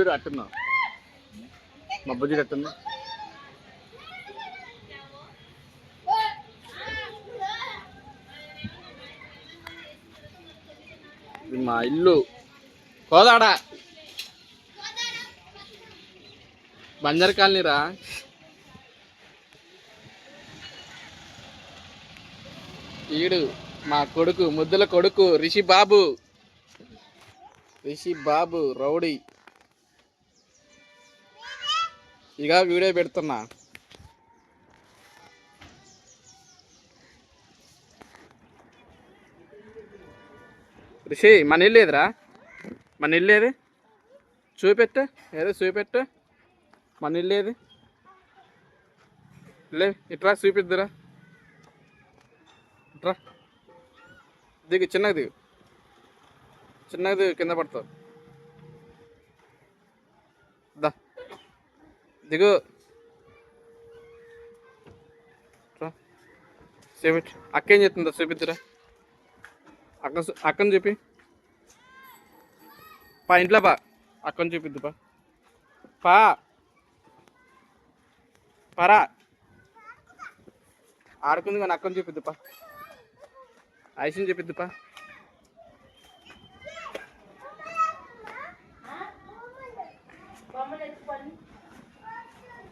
బుజ్జుడు అట్టున్నా. మా బుజ్జుడు అట్టున్నా మా ఇల్లు. కోదాడ. బంజర్ కాలనీ రా. ఈడు మా కొడుకు ముద్దుల కొడుకు రిషి బాబు రిషి బాబు రౌడీ. ఇక వీడియో పెడుతున్నా. రిషి మన ఇల్లు ఏదిరా? మన ఇల్లు ఏది? చూపెట్టు ఏదో చూపెట్టు. మన ఇల్లు ఏది? లే ఇట్రా చూపిద్దురా. ఇట్రా. దిగు చిన్నగా దిగు. చిన్నగా దిగు కింద పడతావు. దిగు చూపించు అక్క ఏం చెప్తుందా చూపిద్దురా. అక్క అక్కని చూపి. పా ఇంట్లో పా. అక్కని చూపిద్దు పా. పా. పరా. ఆడుకుంది కానీ అక్కని చూపిద్దు పా. ఐసిని చూపిద్దు పా.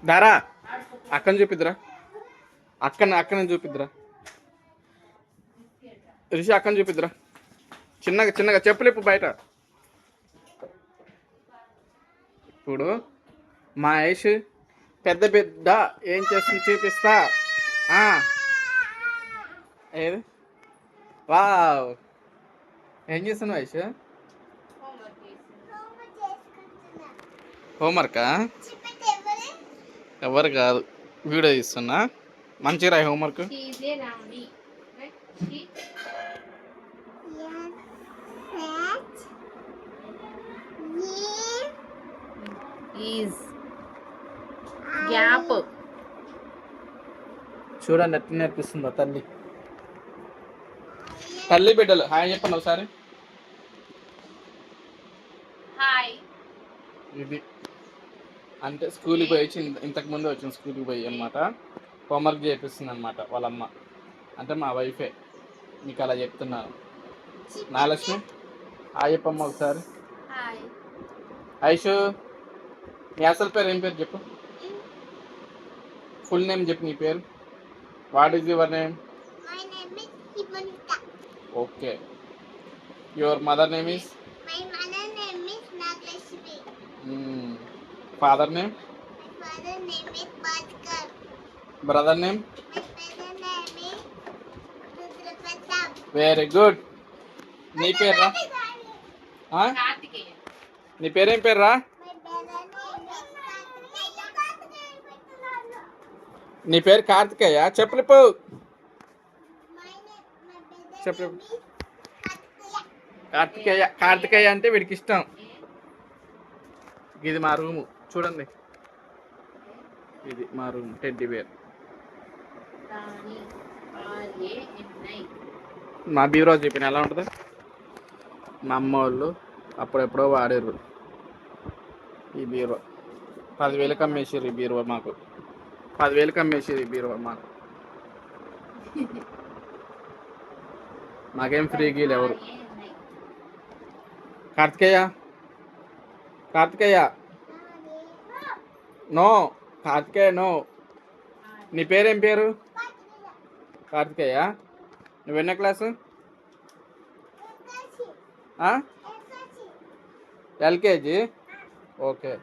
దారా. అక్కని చూపిద్దురా. అక్కని అక్కని చూపిద్దురా. రిషి అక్కని చూపిద్దురా. చిన్నగా చిన్నగా చెప్పులు ఇప్పుడు బయట. ఇప్పుడు మా ఐష్ పెద్ద బిడ్డ ఏం చేస్తుంది చూపిస్తా. ఏది? వావ్. ఏం చేస్తున్నావు ఐష్ హోంవర్కా ఎవరు కాదు. వీడియో ఇస్తున్నా మంచిగా రాయి హోంవర్క్. గ్యాప్. చూడండి ఎట్లా నేర్పిస్తుందో తల్లి. తల్లి బిడ్డలు హాయ్ చెప్పండి ఒకసారి. హాయ్ ఇది అంటే స్కూల్కి పోయి వచ్చి ఇంత- ఇంతకు ముందు వచ్చింది స్కూల్కి పోయి అనమాట హోంవర్క్ చేపిస్తుంది అనమాట వాళ్ళమ్మ. అంటే మా వైఫే. మీకు అలా చెప్తున్నాను నాలక్ష్మి? హాయ్ చెప్పమ్మ ఒకసారి. ఐషు నీ అసలు పేరు ఏం పేరు చెప్పు. ఫుల్ నేమ్ చెప్పు నీ పేరు. What is your name. Okay. Your mother name is My mother name is Naglashmi. Father name brother name very good నీ పేర్రా? నీ పేరేం పేర్రా? నీ పేరు కార్తికేయ? చెప్పలేపు చెప్పలేపు కార్తికేయ కార్తికేయ అంటే వీడికి ఇష్టం. ఇది మా రూము. చూడండి. ఇది మా రూమ్ టెడ్డి ఎన్ఐ మా బీరో చెప్పిన ఎలా ఉంటుంది? మా అమ్మ వాళ్ళు అప్పుడెప్పుడో వాడారు ఈ బీరో పదివేలకు అమ్మేసారు ఈ బీరువా మాకు. పదివేలకు అమ్మేసారు ఈ బీరువా మాకు. మాకేం ఫ్రీగా ఎవరు ఎన్ఐ Kartikeya? Karthikeya? No Kartikeya no. నీ పేరేం పేరు? కార్తికేయ. నువ్వు ఎన్నో క్లాసు? ఎల్కేజీ? ఓకే.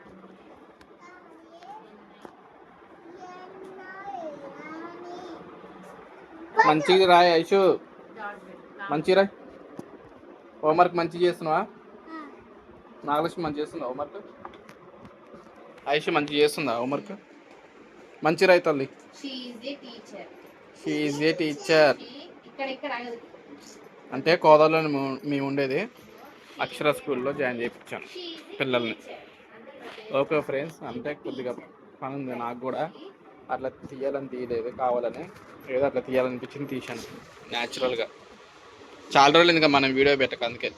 మంచిగా రాయి ఐషు. మంచిగా రాయి. హోంవర్క్ మంచిగా చేస్తున్నావా? నాగలక్ష్మి మంచి చేస్తుందా హోంవర్క్? ఐషు మంచిగా చేస్తుందా హోంవర్క్ మంచి రాయి తల్లి. ఏ టీచర్ అంటే కోదాలో మేము ఉండేది. అక్షర స్కూల్లో జాయిన్ చేయించాను పిల్లల్ని. ఓకే ఫ్రెండ్స్ అంటే కొద్దిగా పని ఉంది నాకు కూడా. అట్లా తీయాలని తీయలేదు కావాలని. ఏదో అట్లా తీయాలనిపించింది తీశాను. న్యాచురల్గా చాలా రోజులు ఇంకా మనం వీడియో పెట్టక అందుకే.